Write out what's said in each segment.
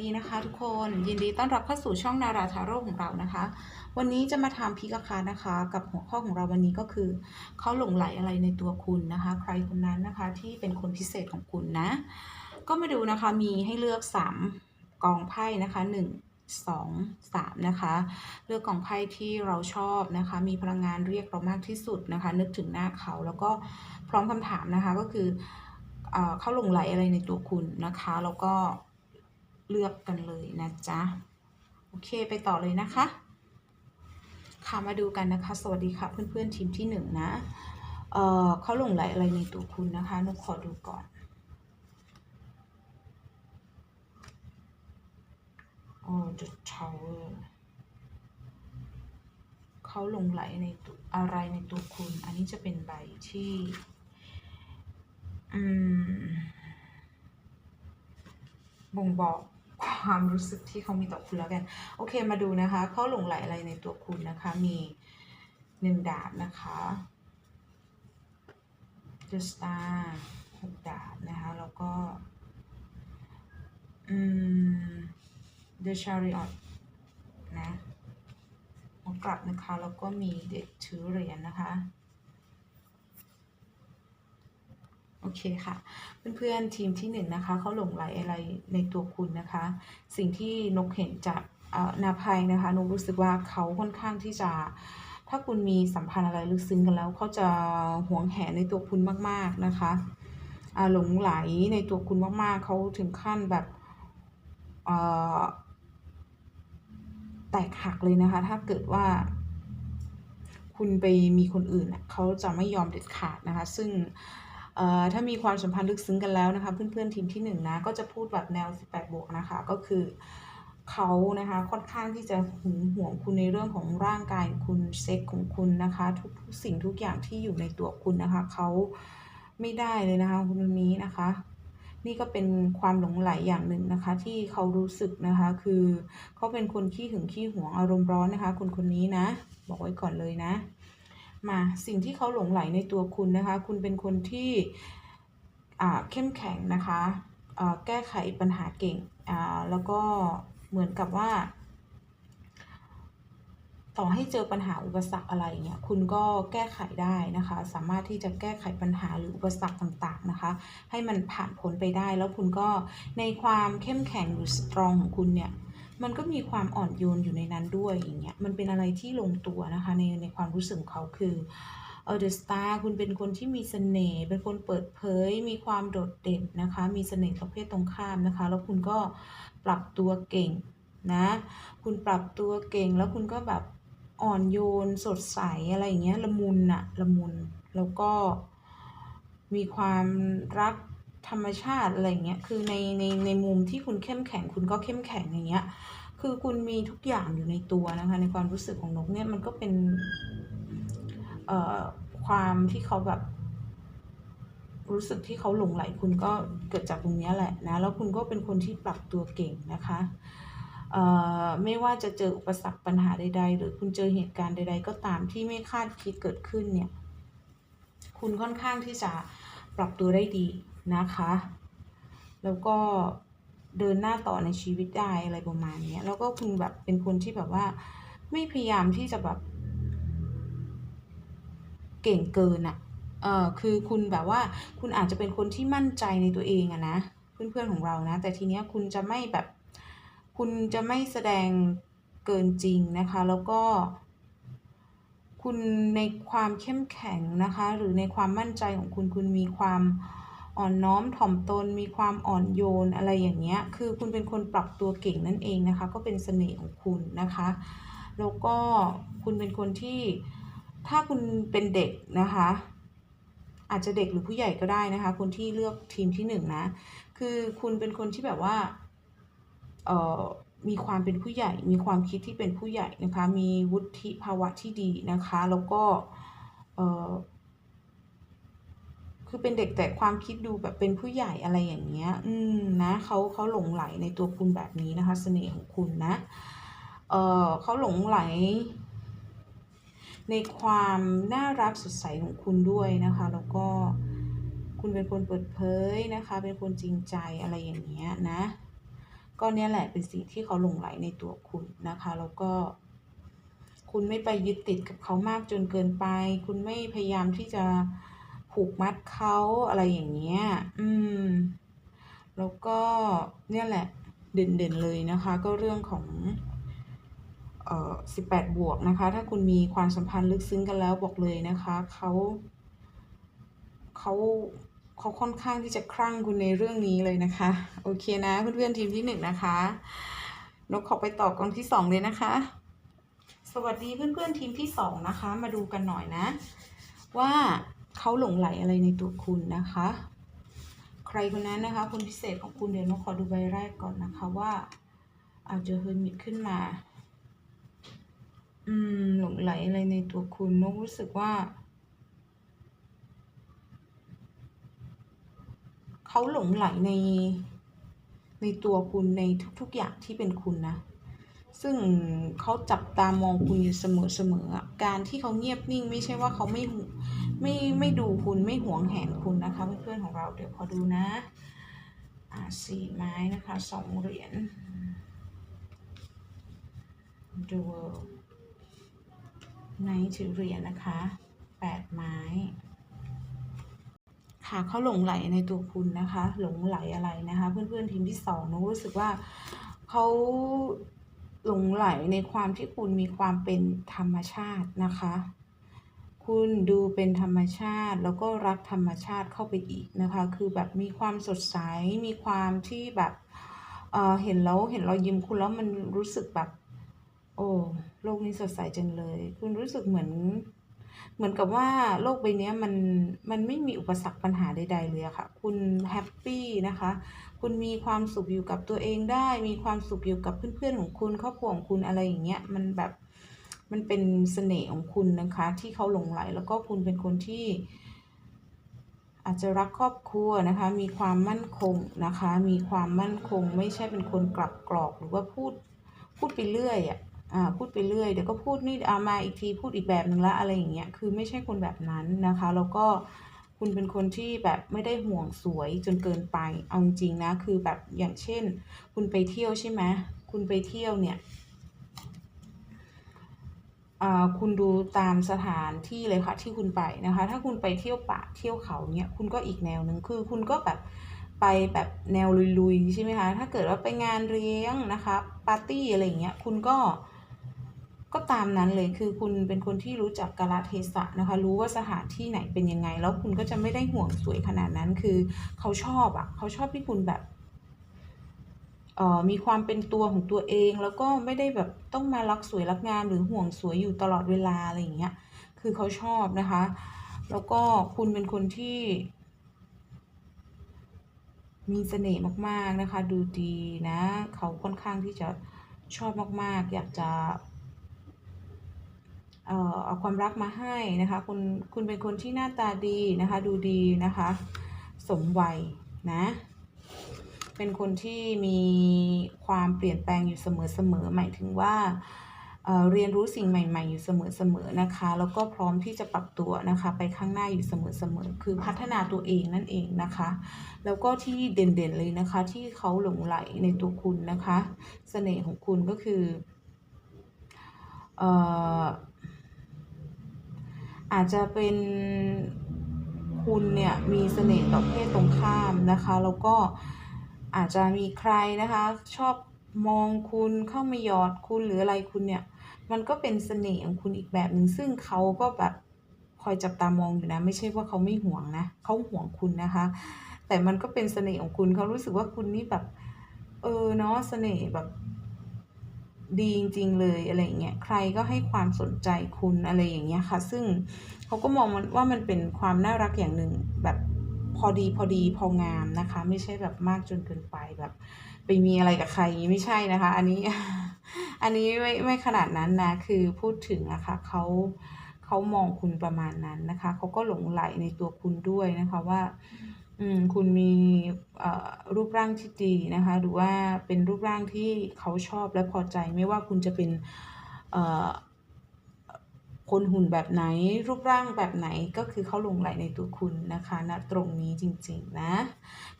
ดีนะคะทุกคนยินดีต้อนรับเข้าสู่ช่องนาราทาโร่ของเรานะคะ วันนี้จะมาทำพิกาคานะคะ กับหัวข้อของเราวันนี้ก็คือเขาหลงไหลอะไรในตัวคุณนะคะ ใครคนนั้นนะคะที่เป็นคนพิเศษของคุณนะ ก็มาดูนะคะมีให้เลือก 3 กองไพ่นะคะ 1 2 3นะคะ เลือกกองไพ่ที่เราชอบนะคะ มีพลังงานเรียกเรามากที่สุดนะคะ นึกถึงหน้าเขาแล้วก็พร้อมคำถามนะคะก็คือเออเขาหลงไหลอะไรในตัวคุณนะคะ แล้วก็ เลือกกันเลยนะจ๊ะ โอเคไปต่อเลยนะคะ ค่ะมาดูกันนะคะ สวัสดีค่ะเพื่อนๆทีมที่หนึ่งนะ เออเขาหลงไหลอะไรในตัวคุณนะคะนุกขอดูก่อนโอ้ The Tower เขาหลงไหลในตัวอะไรในตัวคุณ อันนี้จะเป็นใบที่ อืมบ่งบอก ความรู้สึกที่เขามีต่อคุณแล้วกัน โอเคมาดูนะคะเขาหลงไหลอะไรในตัวคุณนะคะ มีหนึ่งดาบนะคะ The Star หกดาบนะคะ แล้วก็อืม The Chariot นะกลับนะคะ แล้วก็มีเด็กถือเหรียญนะคะ โอเคค่ะ เพื่อนๆทีมที่หนึ่งนะคะเขาหลงไหลอะไรในตัวคุณนะคะ สิ่งที่นกเห็นจากเอ่อนาภัยนะคะนกรู้สึกว่าเขาค่อนข้างที่จะ ถ้าคุณมีสัมพันธ์อะไรลึกซึ้งกันแล้วเขาจะหวงแหนในตัวคุณมากๆนะคะหลงไหลในตัวคุณมากๆเขาถึงขั้นแบบแตกหักเลยนะคะ ถ้าเกิดว่า คุณไปมีคนอื่นน่ะเขาจะไม่ยอมเด็ดขาดนะคะ ซึ่ง ถ้ามีความสัมพันธ์ลึกซึ้งกันแล้วนะคะ เพื่อนๆทีมที่หนึ่งนะก็จะพูดแบบแนว 18 บวกนะคะ ก็คือเขานะคะค่อนข้างที่จะหึงหวงคุณในเรื่องของร่างกายคุณเซ็กของคุณนะคะทุกทุกสิ่งทุกอย่างที่อยู่ในตัวคุณนะคะเขาไม่ได้เลยนะคะคนนี้นะคะ นี่ก็เป็นความหลงไหลอย่างหนึ่งนะคะ ที่เขารู้สึกนะคะคือเขาเป็นคนขี้หึงขี้หวงอารมณ์ร้อนนะคะ คนคนนี้นะ บอกไว้ก่อนเลยนะ มาสิ่งที่เขาหลงไหลในตัวคุณนะคะ คุณเป็นคนที่เข้มแข็งนะคะแก้ไขปัญหาเก่งแล้วก็เหมือนกับว่า ต่อให้เจอปัญหาอุปสรรคอะไรเนี่ยคุณก็แก้ไขได้นะคะ สามารถที่จะแก้ไขปัญหาหรืออุปสรรคต่างๆนะคะ ให้มันผ่านพ้นไปได้แล้วคุณก็ในความเข้มแข็งหรือสตรองของคุณเนี่ย มันก็มีความอ่อนโยนอยู่ในนั้นด้วยอย่างเงี้ยมันเป็นอะไรที่ลงตัวนะคะในในความรู้สึกของเขาคือเออเดอะสตาร์คุณเป็นคนที่มีเสน่ห์เป็นคนเปิดเผย มีความโดดเด่นนะคะ มีเสน่ห์ต่อเพศตรงข้ามนะคะ แล้วคุณก็ปรับตัวเก่งนะ คุณปรับตัวเก่งแล้วคุณก็แบบอ่อนโยนสดใสอะไรอย่างเงี้ยละมุนอะละมุนแล้วก็มีความรัก ธรรมชาติอะไรเงี้ย คือในในในมุมที่คุณเข้มแข็งคุณก็เข้มแข็งอย่างเงี้ย คือคุณมีทุกอย่างอยู่ในตัวนะคะ ในความรู้สึกของนกเนี่ยมันก็เป็น เอ่อความที่เขาแบบ รู้สึกที่เขาหลงไหลคุณก็เกิดจากตรงนี้แหละนะ แล้วคุณก็เป็นคนที่ปรับตัวเก่งนะคะเอ่อไม่ว่าจะเจออุปสรรคปัญหาใด ๆ หรือคุณเจอเหตุการณ์ใด ๆ ก็ตามที่ไม่คาดคิดเกิดขึ้นเนี่ย คุณค่อนข้างที่จะปรับตัวได้ดี นะคะ แล้วก็เดินหน้าต่อในชีวิตได้อะไรประมาณนี้แล้วก็คุณแบบเป็นคนที่แบบว่า ไม่พยายามที่จะแบบ เก่งเกินอะ่ะเออคือคุณแบบว่า คุณอาจจะเป็นคนที่มั่นใจในตัวเองอะนะเพื่อนๆของเรานะ แต่ทีเนี้ยคุณจะไม่แบบ คุณจะไม่แสดงเกินจริงนะคะ แล้วก็ คุณในความเข้มแข็งนะคะ หรือในความมั่นใจของคุณคุณมีความ อ่อนน้อมถ่อมตนมีความอ่อนโยนอะไรอย่างเงี้ย คือคุณเป็นคนปรับตัวเก่งนั่นเองนะคะ ก็เป็นเสน่ห์ของคุณนะคะ แล้วก็คุณเป็นคนที่ถ้าคุณเป็นเด็กนะคะ อาจจะเด็กหรือผู้ใหญ่ก็ได้นะคะ คนที่เลือกทีมที่หนึ่งนะ คือคุณเป็นคนที่แบบว่า เอ่อมีความเป็นผู้ใหญ่ มีความคิดที่เป็นผู้ใหญ่นะคะ มีวุฒิภาวะที่ดีนะคะ แล้วก็ เอ่อ คือเป็นเด็กแต่ความคิดดูแบบเป็นผู้ใหญ่อะไรอย่างเงี้ย อืมนะเขาเขาหลงไหลในตัวคุณแบบนี้นะคะ เสน่ห์ของคุณนะ เออเขาหลงไหล ในความน่ารักสดใสของคุณด้วยนะคะ แล้วก็คุณเป็นคนเปิดเผยนะคะ เป็นคนจริงใจอะไรอย่างเงี้ยนะ ก็เนี่ยแหละเป็นสิ่งที่เขาหลงใหลในตัวคุณนะคะ แล้วก็คุณไม่ไปยึดติดกับเขามากจนเกินไป คุณไม่พยายามที่จะ ผูกมัดเขาอะไรอย่างเงี้ย อืม แล้วก็เนี่ยแหละ เด่นๆเลยนะคะ ก็เรื่องของเอ่อ18บวกนะคะ ถ้าคุณมีความสัมพันธ์ลึกซึ้งกันแล้วบอกเลยนะคะเขาเขาเขาค่อนข้างที่จะคลั่งคุณในเรื่องนี้เลยนะคะ โอเคนะเพื่อนๆทีมที่หนึ่งนะคะนกขอไปต่อกองที่สองเลยนะคะ สวัสดีเพื่อนๆทีมที่สองนะคะ มาดูกันหน่อยนะ ว่า เขาหลงไหลอะไรในตัวคุณนะคะ ใครคนนั้นนะคะ คนพิเศษของคุณเดี๋ยวนกขอดูใบแรกก่อนนะคะว่า อาจจะเฮอร์มิตขึ้นมา อืม หลงไหลอะไรในตัวคุณนกรู้สึกว่าเขาหลงไหลในในตัวคุณในทุก ๆ อย่างที่เป็นคุณนะ ซึ่งเขาจับตามองคุณอยู่เสมอๆการที่เขาเงียบนิ่ง ไม่ใช่ว่าเขาไม่ ไม่ไม่ดูคุณไม่หวงแหนคุณนะคะเพื่อนๆของเราเดี๋ยวขอดูนะอ่าสี่ไม้นะคะสองเหรียญดูไนถือเหรียญนะคะแปดไม้ค่ะเขาหลงไหลในตัวคุณนะคะ หลงไหลอะไรนะคะ เพื่อนๆทีมที่สองนกรู้สึกว่าเขาหลงไหลในความที่คุณมีความเป็นธรรมชาตินะคะ คุณดูเป็นธรรมชาติแล้วก็รักธรรมชาติเข้าไปอีกนะคะ คือแบบมีความสดใส มีความที่แบบเอ่อเห็นแล้วเห็นเรายิ้มคุณแล้วมันรู้สึกแบบ โอ้โลกนี้สดใสจังเลย คุณรู้สึกเหมือน เหมือนกับว่าโลกใบเนี้ยมันมันไม่มีอุปสรรคปัญหาใดๆเลยอะค่ะ คุณแฮปปี้นะคะ คุณมีความสุขอยู่กับตัวเองได้ มีความสุขอยู่กับเพื่อนๆของคุณครอบครัวของคุณอะไรอย่างเงี้ยมันแบบ มันเป็นเสน่ห์ของคุณนะคะ ที่เขาหลงไหล แล้วก็คุณเป็นคนที่ อาจจะรักครอบครัวนะคะ มีความมั่นคงนะคะ มีความมั่นคง ไม่ใช่เป็นคนกลับกรอกหรือว่าพูดพูดไปเรื่อยอะอ่าพูดไปเรื่อยเดี๋ยวก็พูดนี่อามาอีกทีพูดอีกแบบหนึ่งละอะไรอย่างเงี้ยคือไม่ใช่คนแบบนั้นนะคะแล้วก็คุณเป็นคนที่แบบไม่ได้ห่วงสวยจนเกินไป เอาจริงนะ คือแบบอย่างเช่น คุณไปเที่ยวใช่ไหมคุณไปเที่ยวเนี่ย คุณดูตามสถานที่เลยค่ะที่คุณไปนะคะ ถ้าคุณไปเที่ยวป่าเที่ยวเขาเนี่ยคุณก็อีกแนวหนึ่งคือคุณก็แบบไปแบบแนวลุยๆใช่ไหมคะถ้าเกิดว่าไปงานเลี้ยงนะคะปาร์ตี้อะไรเงี้ยคุณก็ก็ตามนั้นเลยคือคุณเป็นคนที่รู้จักกาลเทศะนะคะ รู้ว่าสถานที่ไหนเป็นยังไง แล้วคุณก็จะไม่ได้ห่วงสวยขนาดนั้นคือเขาชอบอะเขาชอบที่คุณแบบ มีความเป็นตัวของตัวเอง แล้วก็ไม่ได้แบบต้องมารักสวยรักงามหรือห่วงสวยอยู่ตลอดเวลาอะไรอย่างเงี้ย คือเขาชอบนะคะ แล้วก็คุณเป็นคนที่ มีเสน่ห์มากๆนะคะ ดูดีนะ เขาค่อนข้างที่จะชอบมากๆ อยากจะเอ่อเอาความรักมาให้นะคะคุณคุณเป็นคนที่หน้าตาดีนะคะ ดูดีนะคะ สมวัยนะ เป็นคนที่มีความเปลี่ยนแปลงอยู่เสมอๆหมายถึงว่าเเรียนรู้สิ่งใหม่ ๆ อยู่เสมอๆนะคะ แล้วก็พร้อมที่จะปรับตัวนะคะ ไปข้างหน้าอยู่เสมอๆคือพัฒนาตัวเองนั่นเองนะคะ แล้วก็ที่เด่นๆเลยนะคะ ที่เขาหลงไหลในตัวคุณนะคะเสน่ห์ของคุณก็คือเอ่ออาจจะเป็นคุณเนี่ยมีเสน่ห์ต่อเพศตรงข้ามนะคะ แล้วก็ อาจจะมีใครนะคะ ชอบมองคุณเข้ามาหยอดคุณหรืออะไรคุณเนี่ย มันก็เป็นเสน่ห์ของคุณอีกแบบหนึ่งซึ่งเขาก็แบบคอยจับตามองอยู่นะ ไม่ใช่ว่าเขาไม่ห่วงนะเขาห่วงคุณนะคะ แต่มันก็เป็นเสน่ห์ของคุณเขารู้สึกว่าคุณนี่แบบ เออเนาะเสน่ห์แบบดีจริงๆเลยอะไรเงี้ยใครก็ให้ความสนใจคุณอะไรอย่างเงี้ยค่ะ ซึ่งเขาก็มองมันว่ามันเป็นความน่ารักอย่างหนึ่งแบบ พอดีพอดีพองามนะคะ ไม่ใช่แบบมากจนเกินไปแบบ ไปมีอะไรกับใครไม่ใช่นะคะ อันนี้อันนี้ไม่ไม่ขนาดนั้นนะ คือพูดถึงอะคะเขาเขามองคุณประมาณนั้นนะคะเขาก็หลงไหลในตัวคุณด้วยนะคะว่าอืมคุณมีรูปร่างที่ดีนะคะ หรือว่าเป็นรูปร่างที่เขาชอบและพอใจไม่ว่าคุณจะเป็นเอ่อ คนหุ่นแบบไหนรูปร่างแบบไหนก็คือเขาหลงไหลในตัวคุณนะคะณตรงนี้จริงๆนะ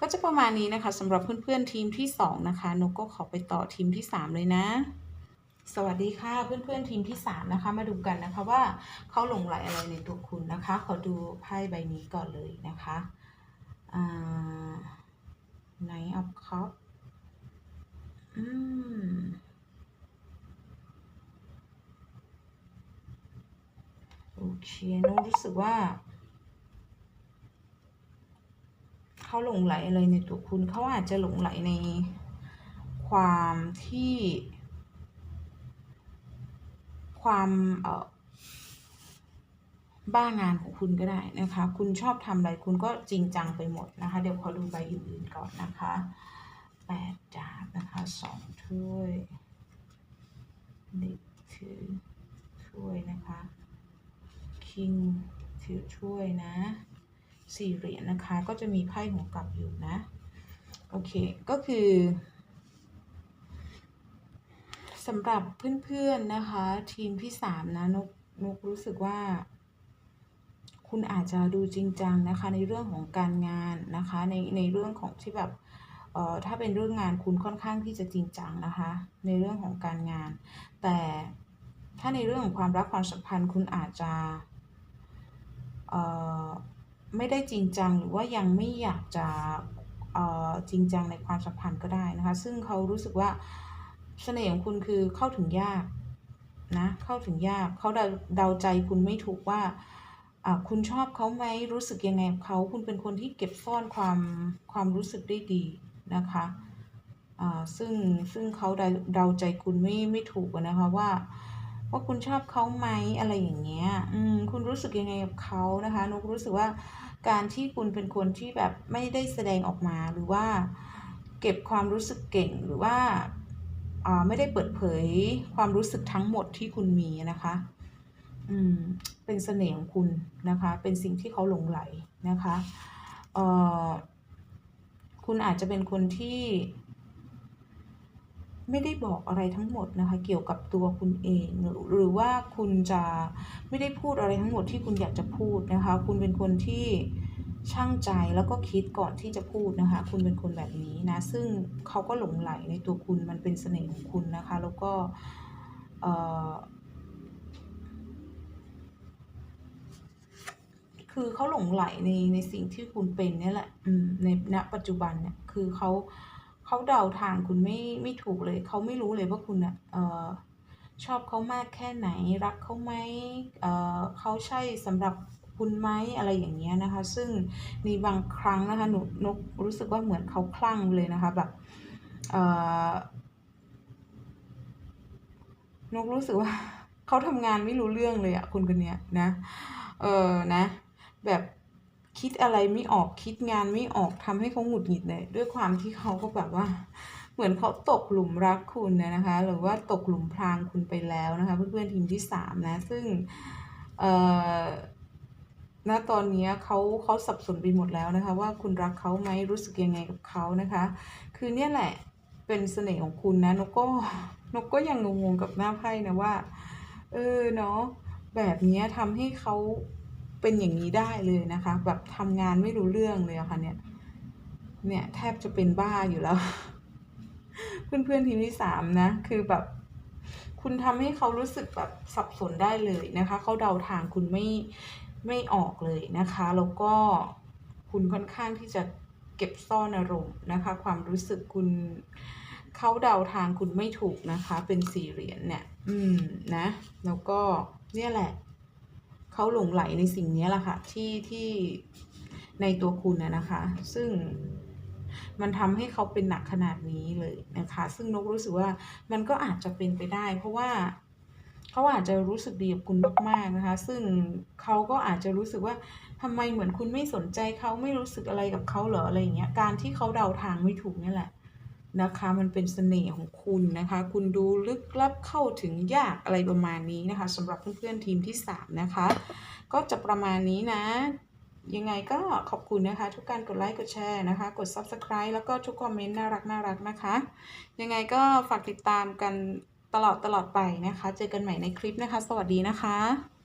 ก็จะประมาณนี้นะคะสำหรับเพื่อนๆทีมที่ 2 นะคะนกก็ขอไปต่อทีมที่ 3 เลยนะสวัสดีค่ะเพื่อนๆทีมที่ 3 นะคะ มาดูกันนะคะว่าเขาหลงไหลอะไรในตัวคุณนะคะ ขอดูไพ่ใบนี้ก่อนเลยนะคะ อ่า Knight of Cup อืม โอเคน้องรู้สึกว่า เขาหลงไหลอะไรในตัวคุณเขาอาจจะหลงไหลในความที่ ความเออบ้างานของคุณก็ได้นะคะ คุณชอบทำอะไรคุณก็จริงจังไปหมดนะคะ เดี๋ยวขอดูใบอื่นๆก่อนนะคะแปดดาบนะคะสองถ้วยเด็กถือถ้วยนะคะ คิงถือถ้วยนะสี่เหรียญนะคะ ก็จะมีไพ่หัวกลับอยู่นะ โอเค ก็คือสำหรับเพื่อนๆนะคะ ทีมที่สามนะนกนกรู้สึกว่า คุณอาจจะดูจริงจังนะคะ ในเรื่องของการงานนะคะ ในในเรื่องของที่แบบเอ่อถ้าเป็นเรื่องงานคุณค่อนข้างที่จะจริงจังนะคะ ในเรื่องของการงาน แต่ถ้าในเรื่องของความรักความสัมพันธ์คุณอาจจะ ไม่ได้จริงจังหรือว่ายังไม่อยากจะเออจริงจังในความสัมพันธ์ก็ได้นะคะ ซึ่งเขารู้สึกว่าเสน่ห์ของคุณคือเข้าถึงยากนะเข้าถึงยากเขาเดาเดาใจคุณไม่ถูกว่าอ่าคุณชอบเขาไหมรู้สึกยังไงเขาคุณเป็นคนที่เก็บซ่อนความความรู้สึกได้ดีนะคะอ่าซึ่งซึ่งเขาเดาเดาใจคุณไม่ไม่ถูกนะคะว่า ว่าคุณชอบเขาไหมอะไรอย่างเงี้ย อืม คุณรู้สึกยังไงกับเขานะคะนกรู้สึกว่าการที่คุณเป็นคนที่แบบไม่ได้แสดงออกมาหรือว่าเก็บความรู้สึกเก่งหรือว่าอ่าไม่ได้เปิดเผยความรู้สึกทั้งหมดที่คุณมีนะคะ อืม เป็นเสน่ห์ของคุณนะคะ เป็นสิ่งที่เขาหลงไหลนะคะ เอ่อ คุณอาจจะเป็นคนที่ ไม่ได้บอกอะไรทั้งหมดนะคะ เกี่ยวกับตัวคุณเอง หรือว่าคุณจะไม่ได้พูดอะไรทั้งหมดที่คุณอยากจะพูดนะคะ คุณเป็นคนที่ช่างใจแล้วก็คิดก่อนที่จะพูดนะคะ คุณเป็นคนแบบนี้นะ ซึ่งเขาก็หลงไหลในตัวคุณมันเป็นเสน่ห์ของคุณนะคะ แล้วก็เออคือเขาหลงไหลในในสิ่งที่คุณเป็นเนี่ยแหละในณปัจจุบันเนี่ยคือเขาเขาเดาทางคุณไม่ไม่ถูกเลย เขาไม่รู้เลยว่าคุณอะเออชอบเขามากแค่ไหน รักเขาไหมเออเขาใช่สำหรับคุณไหมอะไรอย่างเงี้ยนะคะ ซึ่งในบางครั้งนะคะหนูนกรู้สึกว่าเหมือนเขาคลั่งเลยนะคะแบบเออนกรู้สึกว่าเขาทำงานไม่รู้เรื่องเลยอะคุณคนเนี้ยนะ เออนะ แบบ คิดอะไรไม่ออกคิดงานไม่ออกทำให้เขาหงุดหงิดเลย ด้วยความที่เขาก็แบบว่า เหมือนเขาตกหลุมรักคุณนะนะคะ หรือว่าตกหลุมพรางคุณไปแล้วนะคะ เพื่อนๆทีมที่สามนะซึ่งเอ่อณตอนนี้เขาเขาสับสนไปหมดแล้วนะคะ ว่าคุณรักเขาไหมรู้สึกยังไงกับเขานะคะ คือเนี่ยแหละเป็นเสน่ห์ของคุณนะนกก็นกก็ยังงงๆกับหน้าไพ่นะว่า เออเนาะแบบนี้ทำให้เขา เป็นอย่างนี้ได้เลยนะคะ แบบทำงานไม่รู้เรื่องเลยอะค่ะเนี่ย เนี่ยแทบจะเป็นบ้าอยู่แล้ว เพื่อนๆทีมที่สามนะ คือแบบ คุณทำให้เขารู้สึกแบบสับสนได้เลยนะคะ เขาเดาทางคุณไม่ไม่ออกเลยนะคะ แล้วก็คุณค่อนข้างที่จะเก็บซ่อนอารมณ์นะคะ ความรู้สึกคุณเขาเดาทางคุณไม่ถูกนะคะ เป็นสี่เหรียญเนี่ย อืมนะ แล้วก็เนี่ยแหละ เขาหลงไหลในสิ่งนี้แหละค่ะที่ที่ในตัวคุณนะนะคะ ซึ่งมันทำให้เขาเป็นหนักขนาดนี้เลยนะคะ ซึ่งนกรู้สึกว่ามันก็อาจจะเป็นไปได้ เพราะว่าเขาอาจจะรู้สึกดีกับคุณมากๆนะคะ ซึ่งเขาก็อาจจะรู้สึกว่าทำไมเหมือนคุณไม่สนใจเขาไม่รู้สึกอะไรกับเขาเหรออะไรอย่างเงี้ย การที่เขาเดาทางไม่ถูกนี่แหละ นะคะมันเป็นเสน่ห์ของคุณนะคะ คุณดูลึกลับเข้าถึงยากอะไรประมาณนี้นะคะสำหรับเพื่อนๆทีมที่ 3 นะคะ ก็จะประมาณนี้นะ ยังไงก็ขอบคุณนะคะ ทุกการกดไลค์กดแชร์นะคะ กด Subscribe แล้วก็ทุกคอมเมนต์น่ารักน่ารักนะคะ ยังไงก็ฝากติดตามกันตลอดตลอดไปนะคะ เจอกันใหม่ในคลิปนะคะ สวัสดีนะคะ